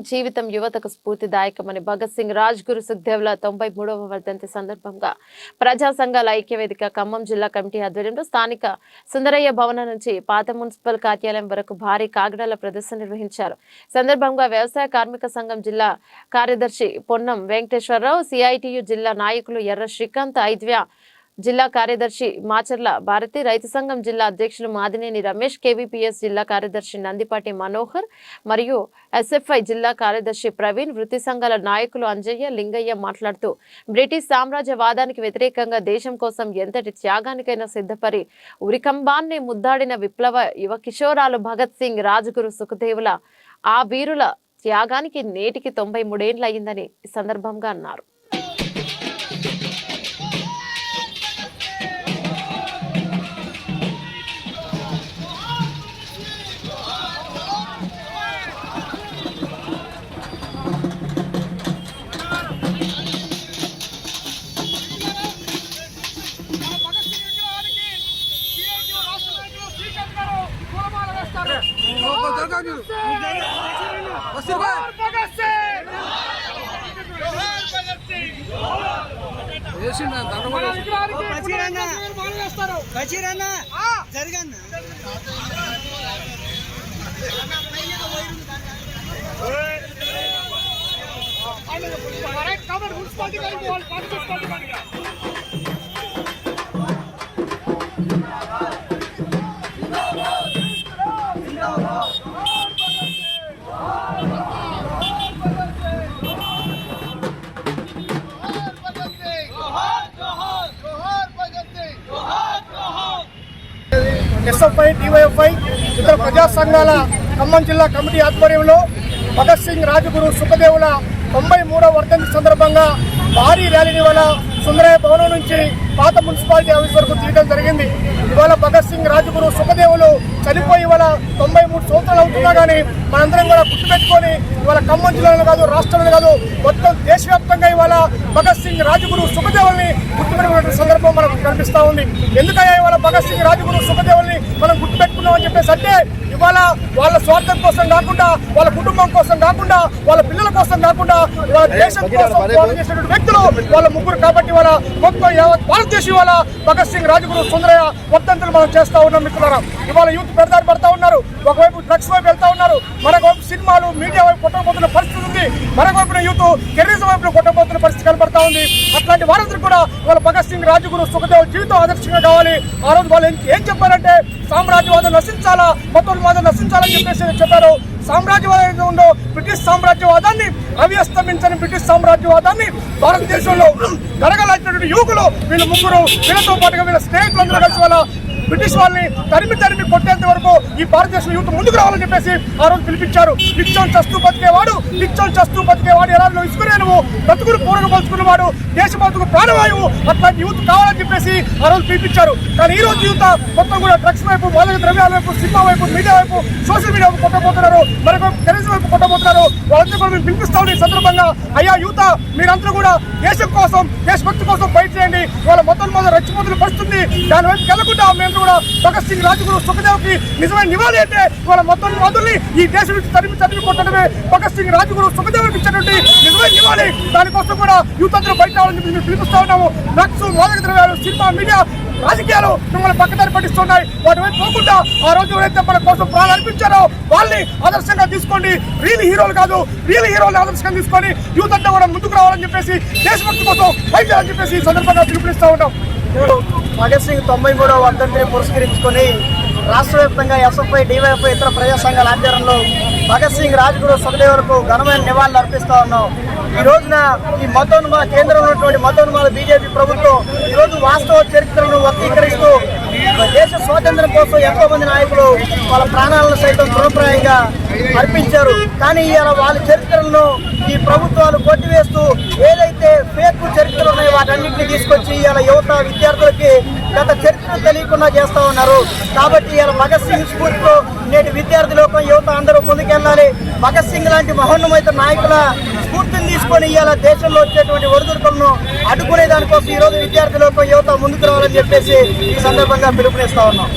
సింగ్ జీవితం యువతకు స్ఫూర్తిదాయకమని భగత్ సింగ్ రాజ్ గురు సుఖ్దేవ్ల తొంభై మూడవ వర్ధంతి సందర్భంగా ప్రజా సంఘాల ఐక్యవేదిక ఖమ్మం జిల్లా కమిటీ ఆధ్వర్యంలో స్థానిక సుందరయ్య భవనం నుంచి పాత మున్సిపల్ కార్యాలయం వరకు భారీ కాగడాల ప్రదర్శన నిర్వహించారు. సందర్భంగా వ్యవసాయ కార్మిక సంఘం జిల్లా కార్యదర్శి పొన్నం వెంకటేశ్వరరావు సిఐటియు జిల్లా నాయకులు ఎర్ర శ్రీకాంత్ ఐద్వ్య జిల్లా కార్యదర్శి మాచర్ల భారతి రైతు సంఘం జిల్లా అధ్యక్షులు మాదినేని రమేష్ కేవీపీఎస్ జిల్లా కార్యదర్శి నందిపాటి మనోహర్ మరియు ఎస్ఎఫ్ఐ జిల్లా కార్యదర్శి ప్రవీణ్ వృత్తి సంఘాల నాయకులు అంజయ్య లింగయ్య మాట్లాడుతూ బ్రిటిష్ సామ్రాజ్యవాదానికి వ్యతిరేకంగా దేశం కోసం ఎంతటి త్యాగానికైనా సిద్ధపరి ఉరికంబాన్ని ముద్దాడిన విప్లవ యువ కిషోరాలు భగత్ సింగ్ రాజగురు సుఖదేవుల ఆ వీరుల త్యాగానికి నేటికి తొంభై మూడేండ్లు అయిందని ఈ సందర్భంగా అన్నారు. జరగన్న మున్సిపాలిటీ వాళ్ళు మున్సిపాలిటీ సంఘాల ఖమ్మం జిల్లా కమిటీ ఆధ్వర్యంలో భగత్ సింగ్ రాజగురు సుఖదేవుల తొంభై మూడవ వర్ధంతి సందర్భంగా భారీ ర్యాలీని వల్ల సుందరయ్య భవనం నుంచి పాత మున్సిపాలిటీ ఆఫీస్ వరకు తీయడం జరిగింది. ఇవాళ భగత్ సింగ్ రాజగురు సుఖదేవులు చనిపోయి ఇవాళ తొంభై మూడు సంవత్సరాలు అవుతున్నా కానీ మనందరం కూడా గుర్తుపెట్టుకొని ఇవాళ ఖమ్మం జిల్లాలో కాదు రాష్ట్రంలో కాదు మొత్తం దేశవ్యాప్తంగా ఇవాళ భగత్ సింగ్ రాజగురు సుఖదేవుల్ని గుర్తుపెట్టుకున్న సందర్భం మనకు కనిపిస్తా ఉంది. ఎందుకయ్యా ఇవాళ భగత్ సింగ్ రాజగురు సుఖదేవుల్ని మనం గుర్తుపెట్టుకున్నాం అని చెప్పేసి అంటే ఇవాళ వాళ్ళ స్వార్థం కోసం కాకుండా వాళ్ళ కుటుంబం కోసం కాకుండా వాళ్ళ పిల్లల కోసం కాకుండా ఇవాళ దేశం కోసం వ్యక్తులు వాళ్ళ ముగ్గురు కాబట్టి వాళ్ళ మొత్తం యావత్ ఉద్దేశం ఇవాళ భగత్ సింగ్ రాజగురు సుందరయ్య వర్తంతులు మనం చేస్తా ఉన్నాం మిత్రులారా. ఇవాళ యూత్ పెడదారి పడతా ఉన్నారు. ఒకవైపు డ్రగ్స్ వైపు వెళ్తా ఉన్నారు. మరొక సినిమాలు మీడియా వైపు కొట్టకపోతున్న పరిస్థితి ఉంది. మరొక వైపున యూత్ టెర్రరిజం వైపు కొట్టబోతున్న పరిస్థితి కనబడతా ఉంది. అట్లాంటి వారందరూ కూడా వాళ్ళ భగత్ సింగ్ రాజగురు సుఖదేవ్ జీవితం ఆదర్శంగా కావాలి. ఆ రోజు వాళ్ళు ఏం- చెప్పారంటే సామ్రాజ్యవాదం నశించాలా? మతోన్వాదం నశించాలని చెప్పేసి చెప్పారు. సామ్రాజ్యవాదం ఉందో బ్రిటిష్ సామ్రాజ్యవాదాన్ని అవ్యస్తమించని బ్రిటిష్ సామ్రాజ్యవాదాన్ని భారతదేశంలో గడగలాచినటువంటి యువకులు వీళ్ళు ముగ్గురు వీళ్ళతో పాటుగా వీళ్ళ స్నేహితులందరూ కలిసి వాళ్ళ బ్రిటిష్ వాళ్ళని తరిమి తరిమి కొట్టేంత వరకు ఈ భారతదేశం యూత్ ముందుకు రావాలని చెప్పేసి ఆ రోజు పిలిపించారు. నిత్యం చస్తూ బతికేవాడు నిత్యం చస్తూ బతికేవాడు ఎలా ఇసుకునే నువ్వు బతుకుడు పూరను పలుచుకున్నవాడు దేశ బతుకు ప్రాణవాయువు అట్లాంటి యూత్ కావాలని చెప్పేసి ఆ రోజు పిలిపించారు. కానీ ఈ రోజు యువత మొత్తం కూడా డ్రగ్స్ వైపు మాదక ద్రవ్యాల వైపు సినిమా వైపు మీడియా వైపు సోషల్ మీడియా వైపు కొట్టబోతున్నారు. మరొక టెరిజం వైపు కొట్టబోతున్నారు. వాళ్ళందరూ కూడా మేము పిలిపిస్తా ఈ సందర్భంగా అయ్యా యువత మీరందరూ కూడా దేశం కోసం దేశభక్తి కోసం బయట చేయండి. వాళ్ళ మొత్తం మొదలు రచ్చిపోతులు పడుతుంది దాని వైపు వెళ్ళకుండా మేము కూడా భగత్ సింగ్ రాజగురు సుఖదేవ్కి నిజమైన నివాళి అంటే వాళ్ళ మొత్తం మొదల్ని ఈ దేశం నుంచి తరిమి తరిమి కొట్టడమే. భగత్ సింగ్ రాజగురు సుఖదేవ్కి ఇచ్చినటువంటి నిజమైన నివాళి. దానికోసం కూడా యూత్ అందరూ బయట రావాలని మేము పిలుపుస్తా ఉన్నాము. డ్రగ్స్ మాదక ద్రవ్యాలు సినిమా మీడియా రాజకీయాలు మిమ్మల్ని పక్కదారి పట్టిస్తున్నాయి. వాటి వైపు పోకుండా ఆ రోజు ఎవరైతే మన కోసం ప్రాణాలు అనిపించారో వాళ్ళని ఆదర్శంగా తీసుకోండి. రియల్ హీరోలు కాదు రియల్ హీరోలు ఆదర్శంగా తీసుకొని యూత్ అంతా కూడా ముందుకు రావాలని చెప్పేసి దేశభక్తి కోసం వైద్యాలని చెప్పేసి సందర్భంగా పిలుపునిస్తూ ఉన్నాం. భగత్ సింగ్ తొంభై మూడో వర్ధంతిని పురస్కరించుకొని రాష్ట్ర వ్యాప్తంగా ఎస్ఎఫ్ఐ డివైఎఫ్ఐ ఇతర ప్రజా సంఘాల ఆధ్వర్యంలో భగత్ సింగ్ రాజ్గురు సుఖదేవులకు ఘనమైన నివాళులు అర్పిస్తా ఉన్నాం. ఈ రోజున ఈ మతోన్మా కేంద్రంలో ఉన్నటువంటి మతోన్మాల బీజేపీ ప్రభుత్వం ఈ రోజు వాస్తవ చరిత్రను వర్గీకరిస్తూ దేశ స్వాతంత్రం కోసం ఎంతో మంది నాయకులు వాళ్ళ ప్రాణాలను సైతం తృణప్రాయంగా అర్పించారు. కానీ ఇలా వాళ్ళ చరిత్రలను ఈ ప్రభుత్వాలు కొట్టివేస్తూ ఏదైతే ఫేక్ చరిత్రలు ఉన్నాయో వాటన్నింటినీ తీసుకొచ్చి ఇవాళ యువత విద్యార్థులకి గత చరిత్ర తెలియకుండా చేస్తూ ఉన్నారు. కాబట్టి ఇవాళ భగత్ సింగ్ స్ఫూర్తితో నేటి విద్యార్థి లోకం యువత అందరూ ముందుకెళ్ళాలి. భగత్ సింగ్ లాంటి మహోన్నమైన నాయకుల స్ఫూర్తిని తీసుకొని ఇవాళ దేశంలో వచ్చేటువంటి ఒడిదుడుకులను అడ్డుకునే దానికోసం ఈరోజు విద్యార్థి లోకం యువత ముందుకు రావాలని చెప్పేసి ఈ సందర్భంగా పిలుపునిస్తా ఉన్నాం.